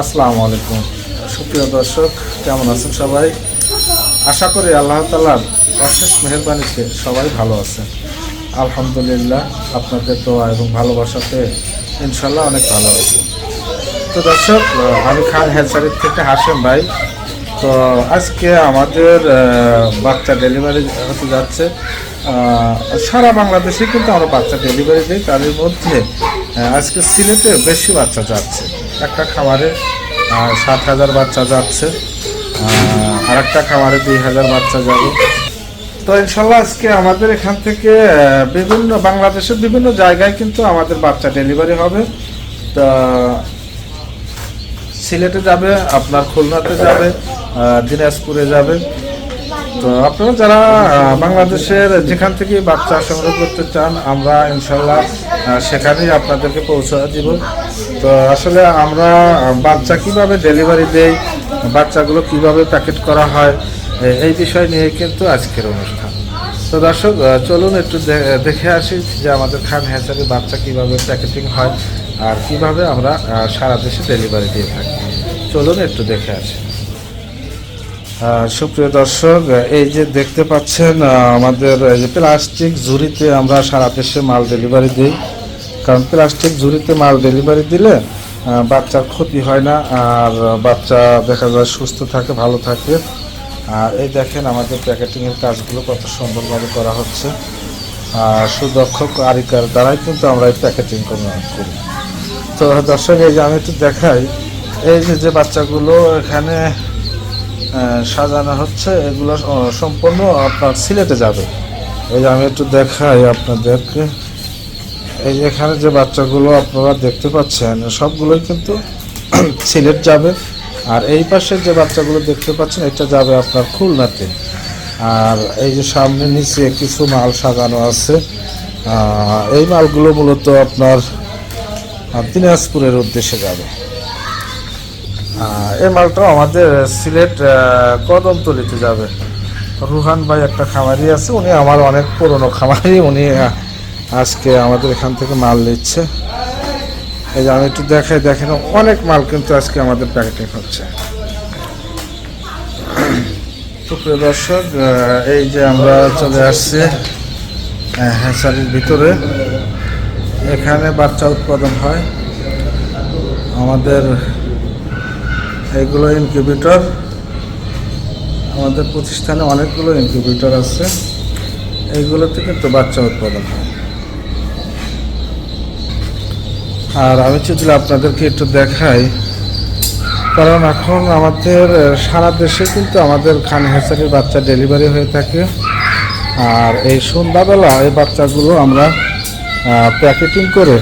আসসালামু আলাইকুম। সুপ্রিয় দর্শক, কেমন আছেন সবাই? আশা করি আল্লাহ তালার অশেষ মেহরবানিতে সবাই ভালো আছে আলহামদুলিল্লাহ, আপনাদের দোয়া এবং ভালোবাসাতে ইনশাল্লাহ অনেক ভালো আছে। তো দর্শক আমি খান হ্যাচারির থেকে হাসেম ভাই। তো আজকে আমাদের বাচ্চা ডেলিভারি হতে যাচ্ছে। সারা বাংলাদেশে কিন্তু আমরা বাচ্চা ডেলিভারি দিই। তাদের মধ্যে আজকে সিলেটে বেশি বাচ্চা যাচ্ছে। একটা খামারে সাত হাজার বাচ্চা যাচ্ছে আর একটা খামারে দুই হাজার বাচ্চা যাবে। তো ইনশাল্লাহ আজকে আমাদের এখান থেকে বিভিন্ন বাংলাদেশের বিভিন্ন জায়গায় কিন্তু আমাদের বাচ্চা ডেলিভারি হবে। তা সিলেটে যাবে, আপনার খুলনাতে যাবে দিনাজপুরে যাবে। তো আপনারা যারা বাংলাদেশের যেখান থেকে বাচ্চা সংগ্রহ করতে চান, আমরা ইনশাল্লাহ সেখানেই আপনাদেরকে পৌঁছে দিব। তো আসলে আমরা বাচ্চা কীভাবে ডেলিভারি দেই, বাচ্চাগুলো কীভাবে প্যাকেট করা হয় এই বিষয় নিয়ে কিন্তু আজকের অনুষ্ঠান। তো দর্শক চলুন একটু দেখে আসি যে আমাদের খান হ্যাচারি বাচ্চা কীভাবে প্যাকেটিং হয় আর কীভাবে আমরা সারা দেশে ডেলিভারি দিয়ে থাকি। চলুন একটু দেখে আসি। সুপ্রিয় দর্শক, এই যে দেখতে পাচ্ছেন আমাদের, এই যে প্লাস্টিক ঝুড়িতে আমরা সারা দেশে মাল ডেলিভারি দিই। কারণ প্লাস্টিক ঝুড়িতে মাল ডেলিভারি দিলে বাচ্চার ক্ষতি হয় না, আর বাচ্চা দেখা যায় সুস্থ থাকে, ভালো থাকে। আর এই দেখেন আমাদের প্যাকেটিংয়ের কাজগুলো কত সুন্দরভাবে করা হচ্ছে। আর সুদক্ষ কারিকার দ্বারাই কিন্তু আমরা এই প্যাকেটিং করি তো দর্শক, এই যে আমি একটু দেখাই, এই যে যে বাচ্চাগুলো এখানে সাজানো হচ্ছে, এগুলো সম্পূর্ণ আপনার সিলেটে যাবে। এই যে আমি একটু দেখাই আপনাদেরকে। এই যে এখানে যে বাচ্চাগুলো আপনারা দেখতে পাচ্ছেন, সবগুলোই কিন্তু সিলেট যাবে। আর এই পাশে যে বাচ্চাগুলো দেখতে পাচ্ছেন, এটা যাবে আপনার খুলনাতে। আর এই যে সামনে নিচে কিছু মাল সাজানো আছে। এই মালগুলো মূলত আপনার দিনাজপুরের উদ্দেশ্যে যাবে। এই মালটা আমাদের সিলেট কদমতলিতে যাবে। রুহান ভাই একটা খামারি আছে, উনি আমার অনেক পুরনো খামারি, উনি আজকে আমাদের এখান থেকে মাল নিচ্ছে। এই যে আমি একটু দেখাই, দেখেন, অনেক মাল কিন্তু আজকে আমাদের প্যাকেটিং হচ্ছে। সুপ্রিয় দর্শক এই যে আমরা চলে আসছি হ্যাঁসারির ভিতরে। এখানে বাচ্চা উৎপাদন হয়। আমাদের এইগুলো ইনকিউবেটর। আমাদের প্রতিষ্ঠানে অনেকগুলো ইনকিউবেটর আছে। এইগুলোতে কিন্তু বাচ্চা উৎপাদন হয়। আর আমি যদি আপনাদেরকে একটু দেখাই, কারণ এখন আমাদের সারা দেশে কিন্তু আমাদের খান হ্যাচারির বাচ্চা ডেলিভারি হয়ে থাকে। আর এই সন্ধ্যাবেলা এই বাচ্চাগুলো আমরা প্যাকেটিং করে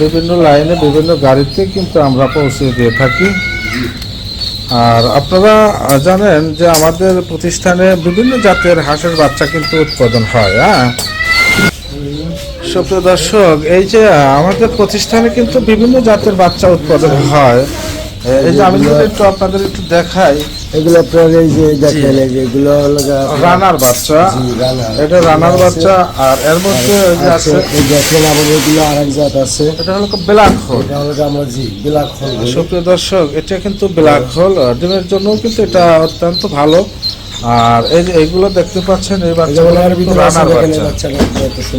বিভিন্ন লাইনে বিভিন্ন গাড়িতে কিন্তু আমরা পৌঁছে দিয়ে থাকি। আর আপনারা জানেন যে আমাদের প্রতিষ্ঠানে বিভিন্ন জাতের হাঁসের বাচ্চা কিন্তু উৎপাদন হয় হ্যাঁ? সুপ্রিয় দর্শক এই যে আমাদের প্রতিষ্ঠানে কিন্তু বিভিন্ন জাতের বাচ্চা উৎপাদন হয়। এই যে আমি যদি একটু আপনাদের একটু দেখাই। এগুলো আপনার এই যে দেখেন এগুলো হলো রানার বাচ্চা। এটা রানার বাচ্চা আর এর মধ্যে আছে, দেখেন আবার এগুলো আরেক জাত আছে। এটা হলো ব্ল্যাক হোল? এটা হলো আমরা জি বিলাক ফল বলি। সুপ্রিয় দর্শক এটা কিন্তু ব্ল্যাক হোল ডিমের জন্য কিন্তু এটা অত্যন্ত ভালো। আর এই যে এইগুলো দেখতে পাচ্ছেন এই বাচ্চাগুলো রানার বাচ্চা।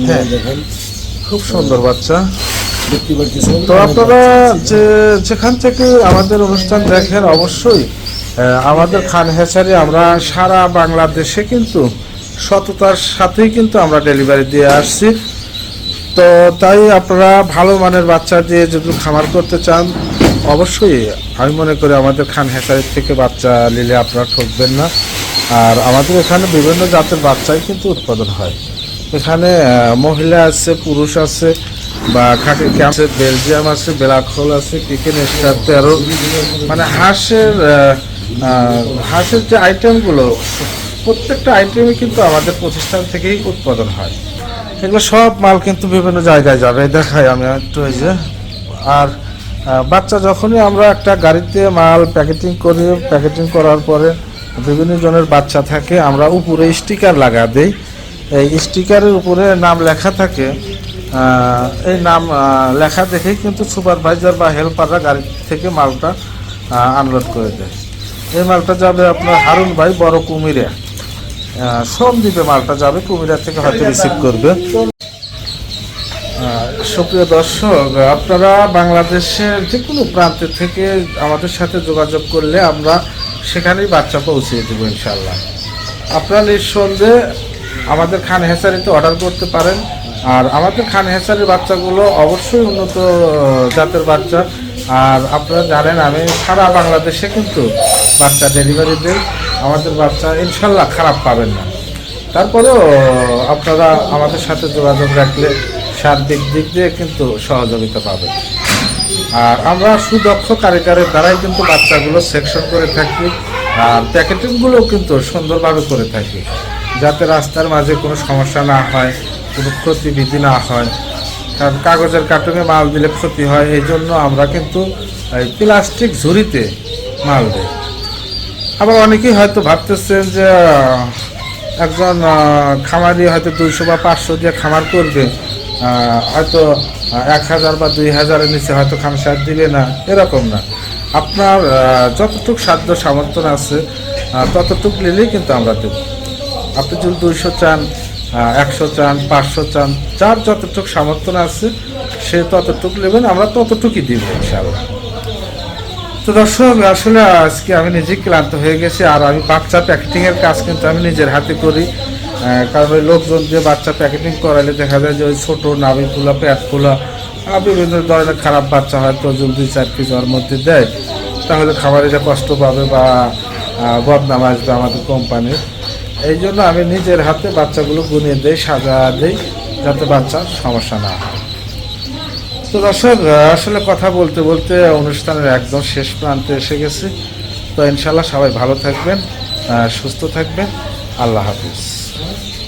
হ্যাঁ। দেখেন। খুব সুন্দর বাচ্চা। তো আপনারা যে যেখান থেকে আমাদের অনুষ্ঠান দেখেন অবশ্যই আমাদের খান হেসারি আমরা সারা বাংলাদেশে কিন্তু সততার সাথেই কিন্তু আমরা ডেলিভারি দিয়ে আসছি। তো তাই আপনারা ভালো মানের বাচ্চা দিয়ে যদি খামার করতে চান অবশ্যই আমি মনে করি আমাদের খান হেসারির থেকে বাচ্চা নিলে আপনারা ঠকবেন না। আর আমাদের এখানে বিভিন্ন জাতের বাচ্চাই কিন্তু উৎপাদন হয়। এখানে মহিলা আছে, পুরুষ আছে, বা খাকি আছে, বেলজিয়াম আছে ব্ল্যাক হোল আছে, চিকেন স্টার, তেরো। মানে হাঁসের হাঁসের যে আইটেমগুলো, প্রত্যেকটা আইটেমই কিন্তু আমাদের প্রতিষ্ঠান থেকেই উৎপাদন হয়। এগুলো সব মাল কিন্তু বিভিন্ন জায়গায় যাবে। দেখাই আমি একটু এই যে। আর বাচ্চা যখনই আমরা একটা গাড়িতে মাল প্যাকেটিং করি, প্যাকেটিং করার পরে বিভিন্ন জনের বাচ্চা থাকে, আমরা উপরে স্টিকার লাগা দেই। এই স্টিকারের উপরে নাম লেখা থাকে। এই নাম লেখা দেখেই কিন্তু সুপারভাইজার বা হেল্পাররা গাড়ি থেকে মালটা আনলোড করে দেয়। এই মালটা যাবে আপনার হারুন ভাই, বড় কুমিরে। সোমদ্বীপে মালটা যাবে, কুমিরা থেকে হয়তো রিসিভ করবে। সুপ্রিয় দর্শক, আপনারা বাংলাদেশের যে কোনো প্রান্তে থেকে আমাদের সাথে যোগাযোগ করলে আমরা সেখানেই বাচ্চা পৌঁছে দেবো ইনশাল্লাহ আপনারা নিঃসন্দেহে আমাদের খান হেসারিতে অর্ডার করতে পারেন। আর আমাদের খান হেসারির বাচ্চাগুলো অবশ্যই উন্নত জাতের বাচ্চা। আর আপনারা জানেন, আমি সারা বাংলাদেশে কিন্তু বাচ্চা ডেলিভারি দিই। আমাদের বাচ্চা ইনশাল্লাহ খারাপ পাবেন না। তারপরেও আপনারা আমাদের সাথে যোগাযোগ রাখলে সার্বিক দিক দিয়ে কিন্তু সহযোগিতা পাবেন। আর আমরা সুদক্ষ কারিগরের দ্বারাই কিন্তু বাচ্চাগুলো সেকশন করে থাকি আর প্যাকেটিংগুলো কিন্তু সুন্দরভাবে করে থাকি, যাতে রাস্তার মাঝে কোনো সমস্যা না হয়, কোনো ক্ষতিবিধি না হয়। কারণ কাগজের কার্টুনে মাল দিলে ক্ষতি হয়, এই জন্য আমরা কিন্তু এই প্লাস্টিক ঝুড়িতে মাল দিই। আবার অনেকেই হয়তো ভাবতেছেন যে একজন খামারি হয়তো দুইশো বা পাঁচশো দিয়ে খামার করবে হয়তো এক হাজার বা দুই হাজারের নিচে হয়তো খামসার দিবে না, এরকম না। আপনার যতটুক সাধ্য সামর্থ্য আছে ততটুক নিলেই কিন্তু আমরা দেব। আপনি যদি দুইশো চান একশো চান, পাঁচশো চান, যার যতটুক সামর্থ্য আছে, সে ততটুক নেবেন, আমরা ততটুকুই দিব, ইনশাআল্লাহ। তো দর্শক, আসলে আজকে আমি নিজে ক্লান্ত হয়ে গেছি, আর আমি বাচ্চা প্যাকেটিংয়ের কাজ কিন্তু আমি নিজের হাতে করি। কারণ লোকজন দিয়ে বাচ্চা প্যাকেটিং করালে দেখা যায় যে ওই ছোটো নাভি ফুলা প্যাট ফুলা বিভিন্ন ধরনের খারাপ বাচ্চা হয়তো দুই চার পিস ওর মধ্যে দেয়। তাহলে খাবারিরা কষ্ট পাবে বা বদনাম আসবে আমাদের কোম্পানির এই জন্য আমি নিজের হাতে বাচ্চাগুলো গুনিয়ে দেই, সাজা দেই, যাতে বাচ্চার সমস্যা না হয়। তো দর্শক আসলে কথা বলতে বলতে অনুষ্ঠানের একদম শেষ প্রান্তে এসে গেছি। তো ইনশাল্লাহ সবাই ভালো থাকবেন সুস্থ থাকবেন। আল্লাহ হাফিজ। Huh?